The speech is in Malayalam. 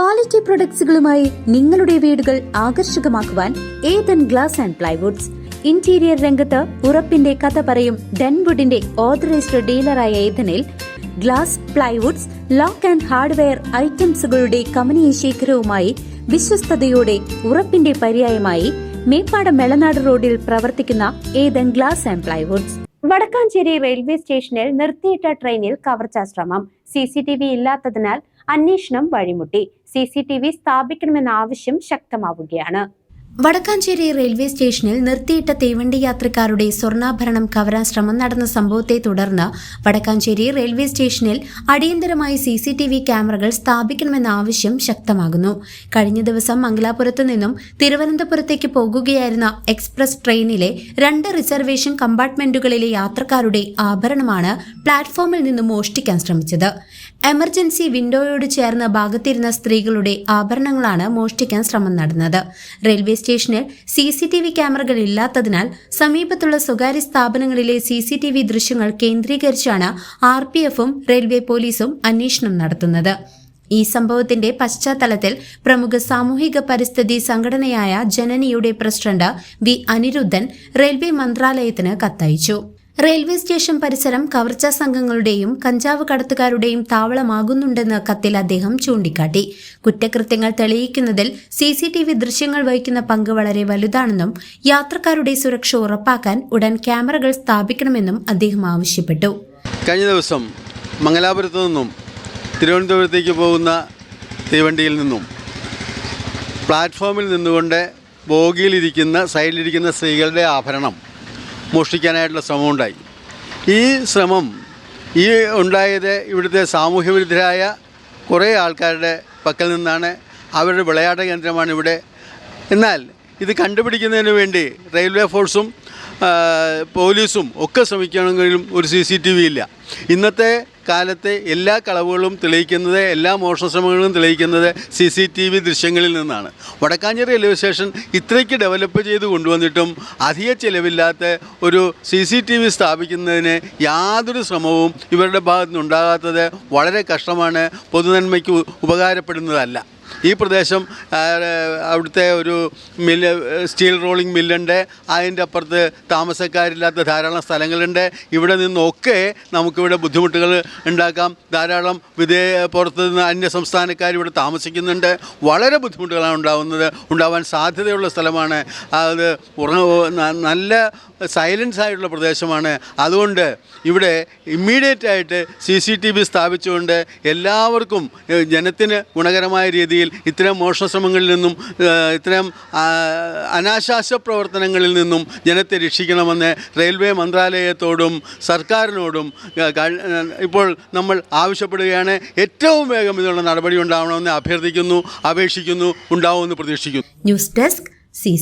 ക്വാളിറ്റി പ്രൊഡക്ട്സുകളുമായി നിങ്ങളുടെ വീടുകൾ ആകർഷകമാക്കുവാൻ Ethan glass and plywoods. Interior രംഗത്ത് ഉറപ്പിന്റെ കഥ പറയും ഡെൻവുഡിന്റെ ഓതറൈസ്ഡ് ഡീലറായ ഏതനിൽ glass plywoods lock and hardware ഐറ്റംസുകളുടെ കമനീയ ശേഖരവുമായി വിശ്വസ്തയോടെ ഉറപ്പിന്റെ പര്യായമായി മേപ്പാട മെളനാട് റോഡിൽ പ്രവർത്തിക്കുന്ന Ethan glass and plywoods. Vadakkanchery railway സ്റ്റേഷനിൽ നിർത്തിയിട്ട ട്രെയിനിൽ കവർച്ചാ ശ്രമം. സി സി ടി വി ഇല്ലാത്തതിനാൽ അന്വേഷണം വഴിമുട്ടി. സി സ്ഥാപിക്കണമെന്ന ആവശ്യം ശക്തമാവുകയാണ്. വടക്കാഞ്ചേരി റെയിൽവേ സ്റ്റേഷനിൽ നിർത്തിയിട്ട തീവണ്ടി യാത്രക്കാരുടെ സ്വർണാഭരണം കവരാൻ ശ്രമം നടന്ന സംഭവത്തെ തുടർന്ന് വടക്കാഞ്ചേരി റെയിൽവേ സ്റ്റേഷനിൽ അടിയന്തരമായി സി സി ടി വി ക്യാമറകൾ സ്ഥാപിക്കണമെന്ന ആവശ്യം ശക്തമാകുന്നു. കഴിഞ്ഞ ദിവസം മംഗലാപുരത്തു നിന്നും തിരുവനന്തപുരത്തേക്ക് പോകുകയായിരുന്ന എക്സ്പ്രസ് ട്രെയിനിലെ രണ്ട് റിസർവേഷൻ കമ്പാർട്ട്മെന്റുകളിലെ യാത്രക്കാരുടെ ആഭരണമാണ് പ്ലാറ്റ്ഫോമിൽ നിന്ന് മോഷ്ടിക്കാൻ ശ്രമിച്ചത്. എമർജൻസി വിൻഡോയോട് ചേർന്ന് ഭാഗത്തിരുന്ന സ്ത്രീകളുടെ ആഭരണങ്ങളാണ് മോഷ്ടിക്കാൻ ശ്രമം നടന്നത്. റെയിൽവേ സ്റ്റേഷനിൽ സി സി ടി വി ക്യാമറകൾ ഇല്ലാത്തതിനാൽ സമീപത്തുള്ള സ്വകാര്യ സ്ഥാപനങ്ങളിലെ സി സി ടി വി ദൃശ്യങ്ങൾ കേന്ദ്രീകരിച്ചാണ് ആർ പി എഫും റെയിൽവേ പോലീസും അന്വേഷണം നടത്തുന്നത്. ഈ സംഭവത്തിന്റെ പശ്ചാത്തലത്തിൽ പ്രമുഖ സാമൂഹിക പരിസ്ഥിതി സംഘടനയായ ജനനിയുടെ പ്രസിഡന്റ് വി അനിരുദ്ധൻ റെയിൽവേ മന്ത്രാലയത്തിന് കത്തയച്ചു. റെയിൽവേ സ്റ്റേഷൻ പരിസരം കവർച്ചാ സംഘങ്ങളുടെയും കഞ്ചാവ് കടത്തുകാരുടെയും താവളമാകുന്നുണ്ടെന്ന് കത്തിൽ അദ്ദേഹം ചൂണ്ടിക്കാട്ടി. കുറ്റകൃത്യങ്ങൾ തെളിയിക്കുന്നതിൽ സി സി ടി വി ദൃശ്യങ്ങൾ വഹിക്കുന്ന പങ്ക് വളരെ വലുതാണെന്നും യാത്രക്കാരുടെ സുരക്ഷ ഉറപ്പാക്കാൻ ഉടൻ ക്യാമറകൾ സ്ഥാപിക്കണമെന്നും അദ്ദേഹം ആവശ്യപ്പെട്ടു. കഴിഞ്ഞ ദിവസം മംഗലാപുരത്ത് നിന്നും തിരുവനന്തപുരത്തേക്ക് പോകുന്ന തീവണ്ടിയിൽ നിന്നും പ്ലാറ്റ്ഫോമിൽ നിന്നുകൊണ്ട് ബോഗിയിലിരിക്കുന്ന സൈഡിലിരിക്കുന്ന സ്ത്രീകളുടെ ആഭരണം മോഷ്ടിക്കാനായിട്ടുള്ള ശ്രമമുണ്ടായി. ഈ ശ്രമം ഈ ഉണ്ടായത് ഇവിടുത്തെ സാമൂഹ്യ വിരുദ്ധരായ കുറേ ആൾക്കാരുടെ പക്കൽ നിന്നാണ് അവരുടെ വിളയാട്ട കേന്ദ്രമാണ് ഇവിടെ. എന്നാൽ ഇത് കണ്ടുപിടിക്കുന്നതിന് വേണ്ടി റെയിൽവേ ഫോഴ്സും പോലീസും ഒക്കെ ശ്രമിക്കണമെങ്കിലും ഒരു സി സി ടി വി ഇല്ല. ഇന്നത്തെ കാലത്തെ എല്ലാ കളവുകളും തെളിയിക്കുന്നത് എല്ലാ മോഷണ ശ്രമങ്ങളും തെളിയിക്കുന്നത് സി സി ടി വി ദൃശ്യങ്ങളിൽ നിന്നാണ്. വടക്കാഞ്ചേരി റെയിൽവേ സ്റ്റേഷൻ ഇത്രയ്ക്ക് ഡെവലപ്പ് ചെയ്ത് കൊണ്ടുവന്നിട്ടും അധിക ചിലവില്ലാത്ത ഒരു സി സി ടി വി സ്ഥാപിക്കുന്നതിന് യാതൊരു ശ്രമവും ഇവരുടെ ഭാഗത്തുനിന്നുണ്ടാകാത്തത് വളരെ കഷ്ടമാണ് പൊതുനന്മയ്ക്ക് ഉപകാരപ്പെടുന്നതല്ല. ഈ പ്രദേശം അവിടുത്തെ ഒരു മില്ല് സ്റ്റീൽ റോളിംഗ് മില്ലുണ്ട്. അതിന്റെ അപ്പുറത്ത് താമസക്കാരില്ലാത്ത ധാരാളം സ്ഥലങ്ങളുണ്ട്. ഇവിടെ നിന്നൊക്കെ നമുക്കിവിടെ ബുദ്ധിമുട്ടുകൾ ഉണ്ടാക്കാം. ധാരാളം വിദേ പുറത്ത് നിന്ന് അന്യ സംസ്ഥാനക്കാർ ഇവിടെ താമസിക്കുന്നുണ്ട്. വളരെ ബുദ്ധിമുട്ടുകളാണ് ഉണ്ടാകുന്നത് ഉണ്ടാവാൻ സാധ്യതയുള്ള സ്ഥലമാണ്. അത് നല്ല സൈലൻസ് ആയിട്ടുള്ള പ്രദേശമാണ്. അതുകൊണ്ട് ഇവിടെ ഇമ്മീഡിയറ്റ് ആയിട്ട് സി സി ടി വി സ്ഥാപിച്ചുകൊണ്ട് എല്ലാവർക്കും ജനത്തിന് ഗുണകരമായ രീതിയിൽ ഇത്തരം മോഷണ ശ്രമങ്ങളിൽ നിന്നും ഇത്തരം അനാശാസ പ്രവർത്തനങ്ങളിൽ നിന്നും ജനത്തെ രക്ഷിക്കണമെന്ന് റെയിൽവേ മന്ത്രാലയത്തോടും സർക്കാരിനോടും ഇപ്പോൾ നമ്മൾ ആവശ്യപ്പെടുകയാണ്. ഏറ്റവും വേഗം ഇതിനുള്ള നടപടി ഉണ്ടാവണമെന്ന് അഭ്യർത്ഥിക്കുന്നു അപേക്ഷിക്കുന്നു ഉണ്ടാവുമെന്ന് പ്രതീക്ഷിക്കുന്നു. News desk C